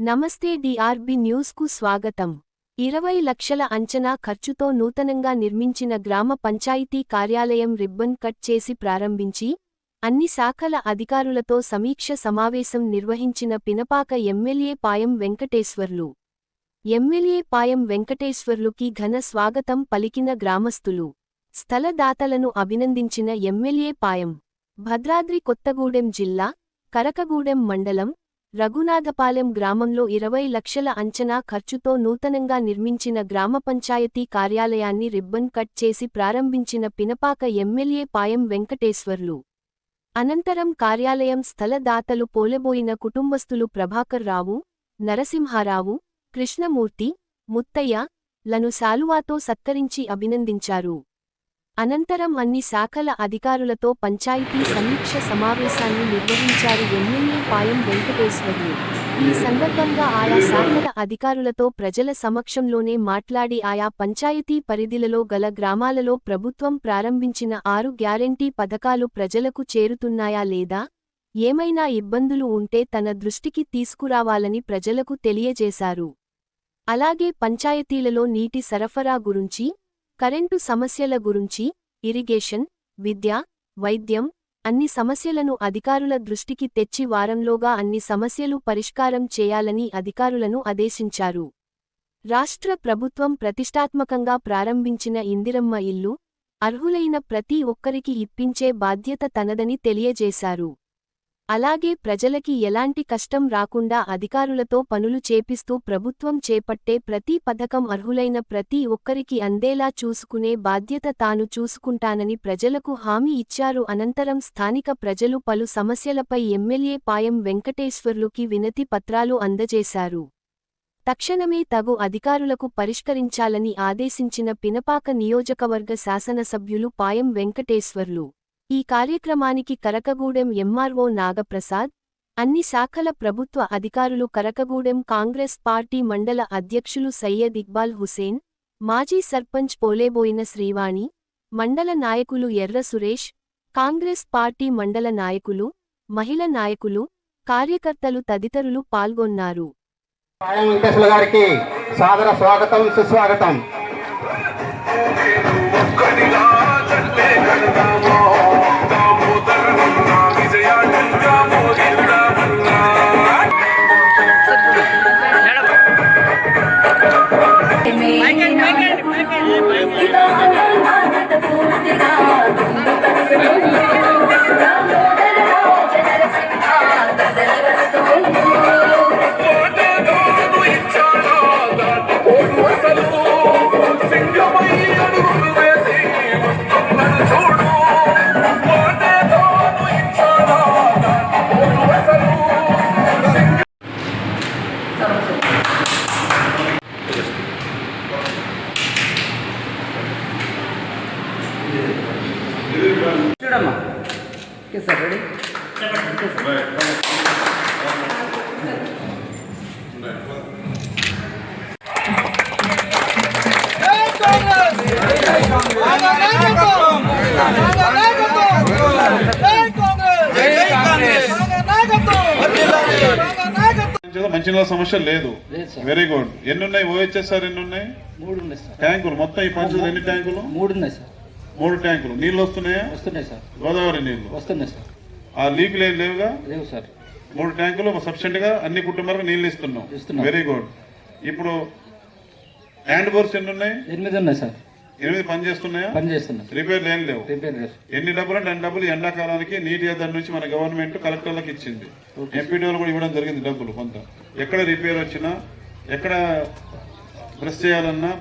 నమస్తే డిఆర్బి న్యూస్కు స్వాగతం. ఇరవై లక్షల అంచనా ఖర్చుతో నూతనంగా నిర్మించిన గ్రామ పంచాయతీ కార్యాలయం రిబ్బన్ కట్ చేసి ప్రారంభించి అన్ని శాఖల అధికారులతో సమీక్ష సమావేశం నిర్వహించిన పినపాక ఎమ్మెల్యే పాయం వెంకటేశ్వర్లు. ఎమ్మెల్యే పాయం వెంకటేశ్వర్లుకి ఘన స్వాగతం పలికిన గ్రామస్తులు. స్థలదాతలను అభినందించిన ఎమ్మెల్యే పాయం. భద్రాద్రి కొత్తగూడెం జిల్లా కరకగూడెం మండలం రఘునాథపాలెం గ్రామంలో ఇరవై లక్షల అంచనా ఖర్చుతో నూతనంగా నిర్మించిన గ్రామ పంచాయతీ కార్యాలయాన్ని రిబ్బన్ కట్ చేసి ప్రారంభించిన పినపాక ఎమ్మెల్యే పాయం వెంకటేశ్వర్లు. అనంతరం కార్యాలయం స్థలదాతలు పోలబోయిన కుటుంబస్తులు ప్రభాకర్ రావు నరసింహారావు కృష్ణమూర్తి ముత్తయ్య లను శాలువాతో సత్కరించి అభినందించారు. అనంతరం అన్ని శాఖల అధికారులతో పంచాయతీ సమీక్ష సమావేశాన్ని నిర్వహించారు ఎమ్మెల్యే పాయం వెంకటేశ్వర్లు. ఈ సందర్భంగా ఆయా శాఖల అధికారులతో ప్రజల సమక్షంలోనే మాట్లాడి ఆయా పంచాయతీ పరిధిలలో గల గ్రామాలలో ప్రభుత్వం ప్రారంభించిన ఆరు గ్యారెంటీ పథకాలు ప్రజలకు చేరుతున్నాయా లేదా? ఏమైనా ఇబ్బందులు ఉంటే తన దృష్టికి తీసుకురావాలని ప్రజలకు తెలియజేశారు. అలాగే పంచాయతీలలో నీటి సరఫరా గురించి కరెంటు సమస్యల గురించి ఇరిగేషన్ విద్య వైద్యం అన్ని సమస్యలను అధికారుల దృష్టికి తెచ్చి వారంలోగా అన్ని సమస్యలు పరిష్కారం చేయాలని అధికారులను ఆదేశించారు. రాష్ట్ర ప్రభుత్వం ప్రతిష్టాత్మకంగా ప్రారంభించిన ఇందిరమ్మ ఇల్లు అర్హులైన ప్రతి ఒక్కరికి ఇప్పించే బాధ్యత తనదని తెలియజేశారు. అలాగే ప్రజలకి ఎలాంటి కష్టం రాకుండా అధికారులతో పనులు చేపిస్తూ ప్రభుత్వం చేపట్టే ప్రతి పథకం అర్హులైన ప్రతి ఒక్కరికి అందేలా చూసుకునే బాధ్యత తాను చూసుకుంటానని ప్రజలకు హామీ ఇచ్చారు. అనంతరం స్థానిక ప్రజలు పలు సమస్యలపై ఎమ్మెల్యే పాయం వెంకటేశ్వర్లుకి వినతి పత్రాలు అందజేశారు. తక్షణమే తగు అధికారులకు పరిష్కరించాలని ఆదేశించిన పినపాక నియోజకవర్గ శాసనసభ్యులు పాయం వెంకటేశ్వర్లు ఈ కార్యక్రమానికి కరకగూడెం ఎంఆర్ఓ నాగప్రసాద్ అన్ని శాఖల ప్రభుత్వ అధికారులు కరకగూడెం కాంగ్రెస్ పార్టీ మండల అధ్యక్షులు సయ్యద్ ఇక్బాల్ హుసేన్ మాజీ సర్పంచ్ పోలేబోయిన శ్రీవాణి మండల నాయకులు ఎర్ర సురేష్ కాంగ్రెస్ పార్టీ మండల నాయకులు మహిళ నాయకులు కార్యకర్తలు తదితరులు పాల్గొన్నారు. గారికి సాదర స్వాగతం సుస్వాగతం. now. Okay sir ready? మంచినీళ్ళ సమస్య లేదు. సార్. వెరీ గుడ్ ఎన్ని ఉన్నాయి? ఓహెచ్ఎస్ఆర్ ఎన్ని ఉన్నాయి? మూడు ఉన్నాయి సార్. ట్యాంకులు. మొత్తం ఈ పంచులు ఎన్ని ట్యాంకులు? మూడు ఉన్నాయి సార్. మూడు ట్యాంకులు. నీళ్ళు వస్తున్నాయా? వస్తున్నాయి సార్. గోదావరి నీళ్ళు వస్తున్నాయి సార్. ఆ లీకులు ఏం లేవుగా? లేవు సార్. మూడు ట్యాంకులు సఫిషియెంట్గా అన్ని కుటుంబాలకు నీళ్ళు ఇస్తున్నాం. వెరీ గుడ్ ఇప్పుడు హ్యాండ్ బోర్స్ ఎన్ని ఉన్నాయి? ఎనిమిది ఉన్నాయి సార్. ఎనిమిది పని చేస్తున్నాయా? పని చేస్తున్నాం. రిపేర్లు ఏం లేవు. ఎన్ని డబ్బులు అంటే అన్ని డబ్బులు ఎండాకాలానికి నీటి ఎద్దరి నుంచి మన గవర్నమెంట్ కలెక్టర్లకు ఇచ్చింది. ఎంపీడీఓలు కూడా ఇవ్వడం జరిగింది డబ్బులు కొంత. ఎక్కడ రిపేర్ వచ్చినా ఎక్కడ బ్రష్ చేయాలన్నా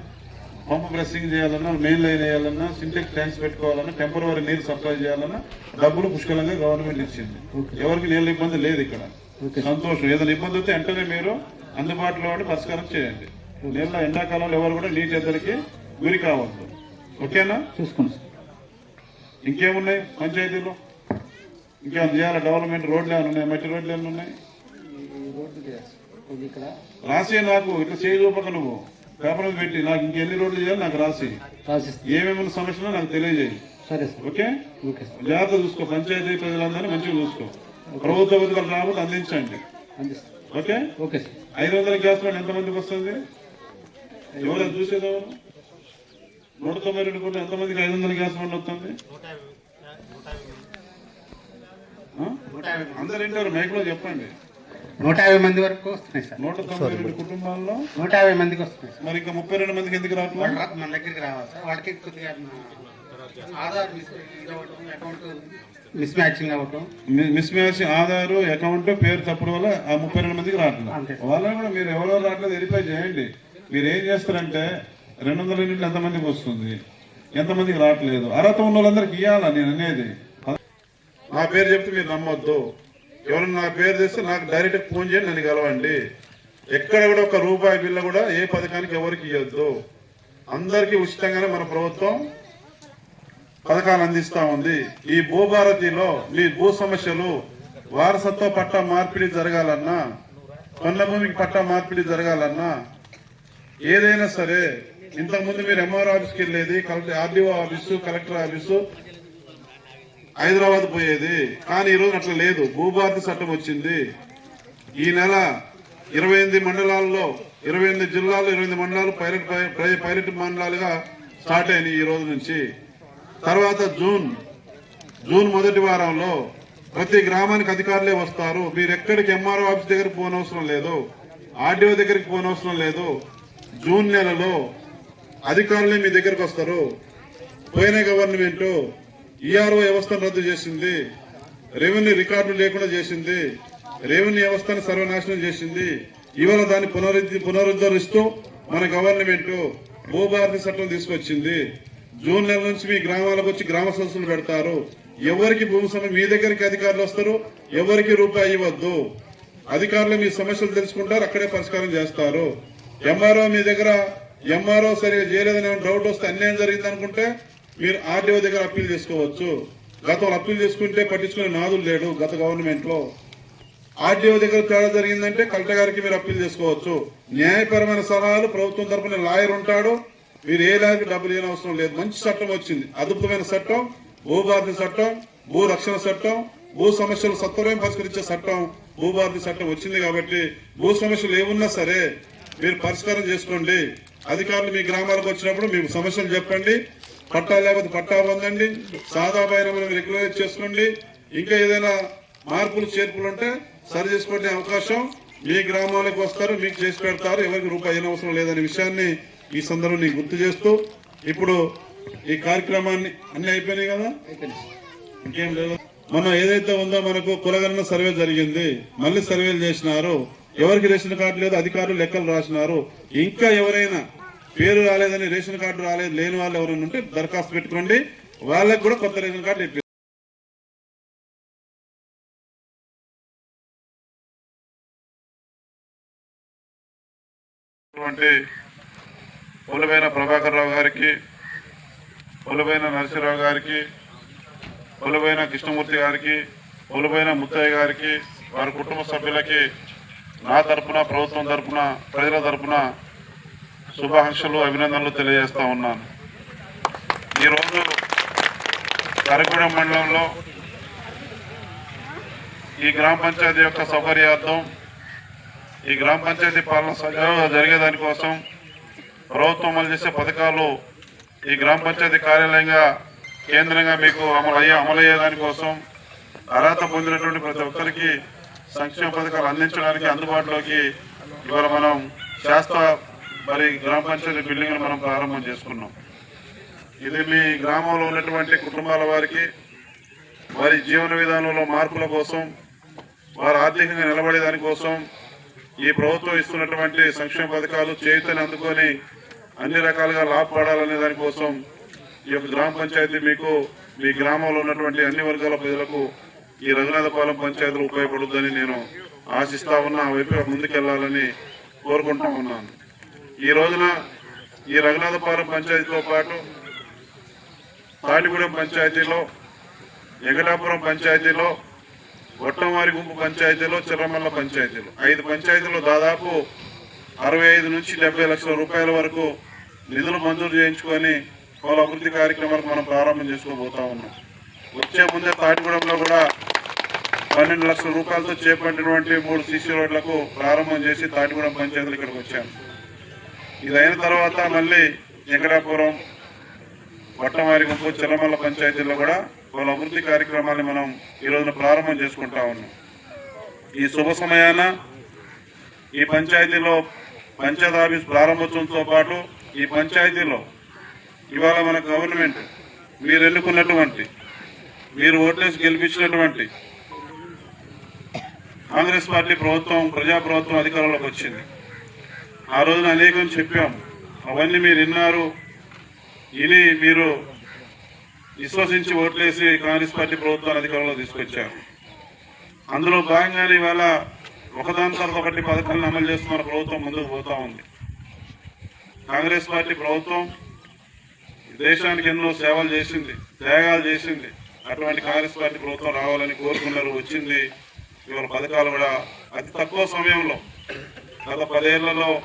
పంపు బ్రషింగ్ చేయాలన్నా మెయిన్ లైన్ వేయాలన్నా సింటెక్స్ ట్యాంక్స్ పెట్టుకోవాలన్నా టెంపరీ నీరు సప్లై చేయాలన్నా డబ్బులు పుష్కలంగా గవర్నమెంట్ ఇచ్చింది. ఎవరికి నీళ్ళ ఇబ్బంది లేదు ఇక్కడ. సంతోషం. ఏదైనా ఇబ్బంది వస్తే వెంటనే మీరు అందుబాటులో ఉండి పరిష్కారం చేయండి. నీళ్ళ ఎండాకాలంలో ఎవరు కూడా నీటి ఎద్దరికి గురి కావద్దు. ఓకేనా? చూసుకోండి ఇంకేమున్నాయి పంచాయతీలో? ఇంకేమైనా చేయాలి? డెవలప్మెంట్ రోడ్లు ఏమైనా ఉన్నాయి? మట్టి రోడ్లు ఏమైనా ఉన్నాయి? రాసి నాకు. ఇట్లా చేయి చూపక నువ్వు. పేపర్ మీద పెట్టి నాకు ఇంకెన్ని రోడ్లు చేయాలి నాకు రాసి రాసిస్తాం. ఏమేమి సమస్యలు నాకు తెలియజేయి. సరే సార్. ఓకే? Okay sir. జాగ్రత్త చూసుకో పంచాయతీ ప్రజలందరినీ మంచిగా చూసుకో. ప్రభుత్వ పథకాలు రాబోతే అందించండి. ఓకే? Okay sir. ఐదు వందల గ్యాస్ లోన్ ఎంతమందికి వస్తుంది? ఎవరు చూసేది నూట తొంభై రెండు కోట్లు ఎంతమందికి ఐదు వందల గ్యాస్ లోన్ వస్తుంది? అందరు ఏంటారు మైక్లో చెప్పండి. నూట యాభై మంది వరకు వస్తున్నాయి సార్. నూట తొంభై రెండు కుటుంబాల్లో నూట యాభై మందికి వస్తున్నాయి సార్. మరి ఇంకా ముప్పై రెండు మందికి ఎందుకు రావట్లేదు? వాళ్ళు మన దగ్గరికి రావాలి సార్. వాళ్ళకి కొద్దిగా ఆధార్ మిస్ అవ్వటం అకౌంట్ మిస్ మ్యాచింగ్ అవ్వటం. మిస్ మ్యాచ్ ఆధారు అకౌంట్ పేరు తప్పుడు వల్ల ఆ ముప్పై రెండు మందికి రావట్లేదు. వాళ్ళని కూడా మీరు ఎవరో రావట్లేదు వెరిఫై చేయండి. మీరు ఏం చేస్తారంటే రెండు వందల యూనిట్లు ఎంతమందికి వస్తుంది? ఎంతమందికి రావట్లేదు? అర్హత ఉన్న వాళ్ళందరికి ఇవ్వాలా నేను అనేది. నా పేరు చెప్తే మీరు నమ్మొద్దు. ఎవరైనా నా పేరు తెస్తే నాకు డైరెక్ట్ ఫోన్ చేయండి నన్ను కలవండి. ఎక్కడ కూడా ఒక రూపాయి బిల్ల కూడా ఏ పథకానికి ఎవరికి ఇవ్వద్దు అందరికీ ఉచితంగానే మన ప్రభుత్వం పథకాలు అందిస్తా ఉంది. ఈ భూభారతిలో మీ భూ సమస్యలు వారసత్వ పట్టా మార్పిడి జరగాలన్నా కొండ భూమికి పట్టా మార్పిడి జరగాలన్నా ఏదైనా సరే ఇంతకుముందు మీరు ఎంఆర్ ఆఫీస్కి వెళ్ళేది collector RDO office collector office Hyderabad పోయేది. కానీ ఈ రోజు అట్లా లేదు. భూభారతి చట్టం వచ్చింది. ఈ నెల ఇరవై ఎనిమిది మండలాల్లో ఇరవై ఎనిమిది జిల్లాల్లో ఇరవై ఎనిమిది మండలాలు పైలట్ పై- పైలట్ మండలాలుగా స్టార్ట్ అయినాయి ఈ రోజు నుంచి. తర్వాత జూన్ జూన్ మొదటి వారంలో ప్రతి గ్రామానికి అధికారులే వస్తారు. మీరు ఎక్కడికి ఎంఆర్ఓ ఆఫీస్ దగ్గరికి పోనవసరం లేదు. ఆర్డీఓ దగ్గరికి పోనవసరం లేదు. జూన్ నెలలో అధికారులే మీ దగ్గరకు వస్తారు. పోయిన గవర్నమెంట్ ఈఆర్ఓ వ్యవస్థను రద్దు చేసింది. రెవెన్యూ రికార్డులు లేకుండా చేసింది. రెవెన్యూ వ్యవస్థను సర్వనాశనం చేసింది. ఇవాళ దాన్ని పునరుద్ధి పునరుద్ధరిస్తూ మన గవర్నమెంట్ భూభారతి చట్టం తీసుకొచ్చింది. జూన్ నెల నుంచి మీ గ్రామాలకు వచ్చి గ్రామ సదస్సులు పెడతారు. ఎవరికి భూమి సమయం మీ దగ్గరికి అధికారులు వస్తారు. ఎవరికి రూపాయి ఇవ్వద్దు. అధికారులు మీ సమస్యలు తెలుసుకుంటారు. అక్కడే పరిష్కారం చేస్తారు. ఎంఆర్ఓ మీ దగ్గర ఎంఆర్ఓ సరిగా చేయలేదని ఏమైనా డౌట్ వస్తే అన్యాయం జరిగింది అనుకుంటే మీరు ఆర్డీఓ దగ్గర అప్పీల్ చేసుకోవచ్చు. గతంలో అప్పీల్ చేసుకుంటే పట్టించుకునే నాదులు లేడు గత గవర్నమెంట్లో ఆర్డీఓ దగ్గర తేడా జరిగిందంటే కలెక్టర్ గారికి మీరు అప్పీల్ చేసుకోవచ్చు. న్యాయపరమైన సలహాలు ప్రభుత్వం తరపున లాయర్ ఉంటాడు. మీరు ఏ లాయర్కి డబ్బులు ఇవ్వని అవసరం లేదు. మంచి చట్టం వచ్చింది. అద్భుతమైన చట్టం భూభారతి చట్టం భూ రక్షణ చట్టం భూ సమస్యలు సత్వరం పరిష్కరించే చట్టం భూభారతి చట్టం వచ్చింది కాబట్టి భూ సమస్యలు ఏమున్నా సరే మీరు పరిష్కారం చేసుకోండి. అధికారులు మీ గ్రామాలకు వచ్చినప్పుడు మీ సమస్యలు చెప్పండి. పట్టా లేకపోతే పట్టా పొందండి. సాదా పైన రెగ్యులరైజ్ చేసుకోండి. ఇంకా ఏదైనా మార్పులు చేర్పులు ఉంటే సరి చేసుకునే అవకాశం. మీ గ్రామాలకు వస్తారు మీకు చేసి పెడతారు. ఎవరికి రూపాయి అవసరం లేదనే విషయాన్ని ఈ సందర్భం గుర్తు చేస్తూ ఇప్పుడు ఈ కార్యక్రమాన్ని అన్ని అయిపోయినాయి కదా? ఇంకేం లేదు. మనం ఏదైతే ఉందో మనకు కులగణన సర్వే జరిగింది. మళ్ళీ సర్వేలు చేసినారు. ఎవరికి రేషన్ కార్డు లేదు అధికారులు లెక్కలు రాసినారు. ఇంకా ఎవరైనా పేరు రాలేదని రేషన్ కార్డు రాలేదు లేని వాళ్ళు ఎవరైనా ఉంటే దరఖాస్తు పెట్టుకోండి. వాళ్ళకి కూడా కొత్త రేషన్ కార్డు ఇప్పిస్తారు అటువంటి ప్రభాకర్ రావు గారికి పులమైన నరసింహరావు గారికి పులమైన కృష్ణమూర్తి గారికి పులమైన ముత్తయ్య గారికి వారి కుటుంబ సభ్యులకి నా తరపున ప్రభుత్వం తరపున ప్రజల తరపున శుభాకాంక్షలు అభినందనలు తెలియజేస్తూ ఉన్నాను. ఈరోజు కరగూడెం మండలంలో ఈ గ్రామ పంచాయతీ యొక్క సౌకర్యార్థం ఈ గ్రామ పంచాయతీ పాలన సజావుగా జరిగేదాని కోసం ప్రభుత్వం అమలు చేసే పథకాలు ఈ గ్రామ పంచాయతీ కార్యాలయంగా కేంద్రంగా మీకు అమలు అయ్యే అమలు అయ్యేదాని కోసం అర్హత పొందినటువంటి ప్రతి ఒక్కరికి సంక్షేమ పథకాలు అందించడానికి అందుబాటులోకి ఇవాళ మనం శాస్త్ర మరి గ్రామ పంచాయతీ బిల్డింగ్ను మనం ప్రారంభం చేసుకున్నాం. ఇది మీ గ్రామంలో ఉన్నటువంటి కుటుంబాల వారికి వారి జీవన విధానంలో మార్పుల కోసం వారు ఆర్థికంగా నిలబడే దానికోసం ఈ ప్రభుత్వం ఇస్తున్నటువంటి సంక్షేమ పథకాలు చేయుతని అందుకొని అన్ని రకాలుగా లాభపడాలనే దానికోసం ఈ యొక్క గ్రామ పంచాయతీ మీకు మీ గ్రామంలో ఉన్నటువంటి అన్ని వర్గాల ప్రజలకు ఈ రఘునాథపాలెం పంచాయతీలు ఉపయోగపడుద్దని నేను ఆశిస్తా ఉన్నా. ఆ వైపు ముందుకెళ్ళాలని కోరుకుంటా ఉన్నాను. ఈ రోజున ఈ రఘునాథపురం పంచాయతీతో పాటు తాటిగూడెం పంచాయతీలో వెంకటాపురం పంచాయతీలో గొట్టంవారి గుంపు పంచాయతీలో చిర్రమల్ల పంచాయతీలు. ఐదు పంచాయతీలు దాదాపు అరవై ఐదు నుంచి డెబ్బై లక్షల రూపాయల వరకు నిధులు మంజూరు చేయించుకొని పలు అభివృద్ధి కార్యక్రమాలకు మనం ప్రారంభం చేసుకోబోతా ఉన్నాం. వచ్చే ముందే తాటిగూడెంలో కూడా పన్నెండు లక్షల రూపాయలతో చేపట్టినటువంటి మూడు సీసీ రోడ్లకు ప్రారంభం చేసి తాటిగూడెం పంచాయతీలు ఇక్కడికి వచ్చాను ఇది అయిన తర్వాత మళ్ళీ వెంకటాపురం వట్టమారి గుంపు చిల్లమల్ల పంచాయతీల్లో కూడా వాళ్ళ అభివృద్ధి కార్యక్రమాన్ని మనం ఈ రోజున ప్రారంభం చేసుకుంటా ఉన్నాం. ఈ శుభ సమయాన ఈ పంచాయతీలో పంచాయత్ ఆఫీస్ ప్రారంభోత్సవంతో పాటు ఈ పంచాయతీలో ఇవాళ మన గవర్నమెంట్ మీరు ఎన్నుకున్నటువంటి మీరు ఓట్లేసి గెలిపించినటువంటి కాంగ్రెస్ పార్టీ ప్రభుత్వం ప్రజా ప్రభుత్వం అధికారంలోకి వచ్చింది. ఆ రోజున అనేకం చెప్పాం. అవన్నీ మీరు విన్నారు. విని మీరు విశ్వసించి ఓట్లేసి కాంగ్రెస్ పార్టీ ప్రభుత్వాన్ని అధికారంలో తీసుకొచ్చారు. అందులో భాగంగానే ఇవాళ ఒకదాని తర్వాత ఒకటి పథకాలను అమలు చేస్తున్న ప్రభుత్వం ముందుకు పోతా ఉంది. కాంగ్రెస్ పార్టీ ప్రభుత్వం దేశానికి ఎన్నో సేవలు చేసింది త్యాగాలు చేసింది. అటువంటి కాంగ్రెస్ పార్టీ ప్రభుత్వం రావాలని కోరుకున్నారు వచ్చింది. ఇవాళ పథకాలు కూడా అతి తక్కువ సమయంలో గత పదేళ్ళలో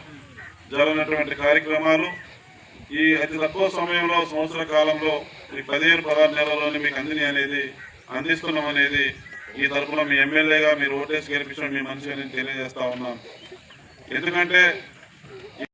జరిగినటువంటి కార్యక్రమాలు ఈ అతి తక్కువ సమయంలో సంవత్సర కాలంలో ఈ పదిహేను పదహారు నెలల్లోనే మీకు అందిని అనేది అందిస్తున్నాం అనేది ఈ తరఫున మీ ఎమ్మెల్యేగా మీరు ఓటేసి గెలిపించడం మీ మనిషి అని తెలియజేస్తా ఉన్నాను. ఎందుకంటే